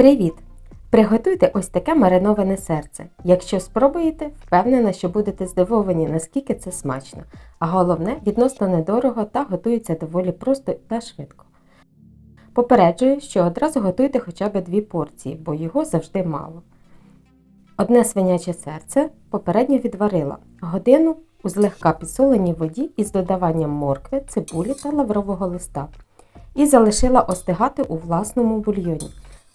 Привіт! Приготуйте ось таке мариноване серце. Якщо спробуєте, впевнена, що будете здивовані, наскільки це смачно. А головне, відносно недорого та готується доволі просто та швидко. Попереджую, що одразу готуйте хоча б дві порції, бо його завжди мало. Одне свиняче серце попередньо відварила годину у злегка підсоленій воді із додаванням моркви, цибулі та лаврового листа і залишила остигати у власному бульйоні.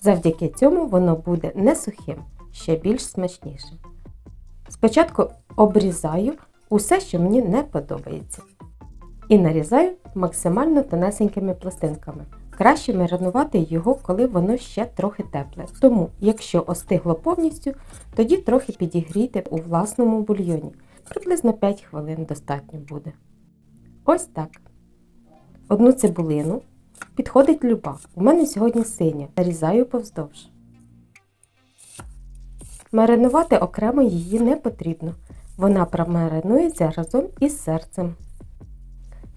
Завдяки цьому воно буде не сухим, ще більш смачнішим. Спочатку обрізаю усе, що мені не подобається. І нарізаю максимально тонесенькими пластинками. Краще маринувати його, коли воно ще трохи тепле. Тому, якщо остигло повністю, тоді трохи підігрійте у власному бульйоні. Приблизно 5 хвилин достатньо буде. Ось так. Одну цибулину Підходить люба. У мене сьогодні синя. Нарізаю повздовж. Маринувати окремо її не потрібно. Вона промаринується разом із серцем.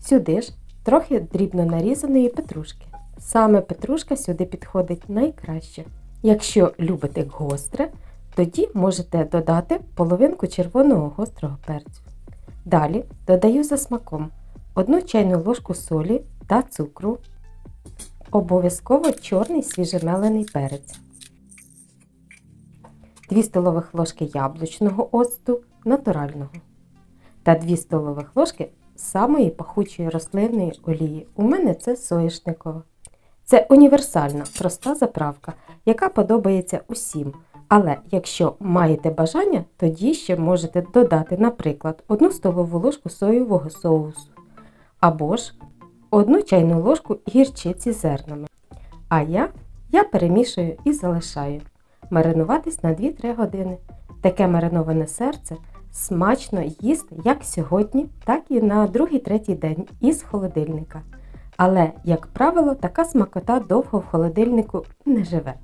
Сюди ж трохи дрібно нарізаної петрушки. Саме петрушка сюди підходить найкраще. Якщо любите гостре, тоді можете додати половинку червоного гострого перцю. Далі додаю за смаком 1 чайну ложку солі та цукру, Обов'язково чорний свіжемелений перець, 2 столових ложки яблучного оцту натурального та 2 столових ложки самої пахучої рослинної олії. У мене це соєшникова. Це універсальна проста заправка, яка подобається усім. Але якщо маєте бажання, тоді ще можете додати, наприклад, 1 столову ложку соєвого соусу або ж одну чайну ложку гірчиці зернами. А я я перемішую і залишаю. Маринуватись на 2-3 години. Таке мариноване серце смачно їсти як сьогодні, так і на 2-3 день із холодильника. Але, як правило, така смакота довго в холодильнику не живе,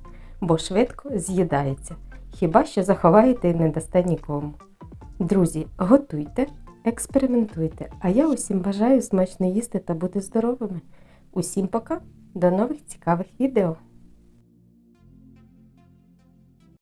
бо швидко з'їдається. Хіба що заховаєте і не дасте нікому. Друзі, готуйте! Експериментуйте, а я усім бажаю смачно їсти та бути здоровими. Усім пока, до нових цікавих відео!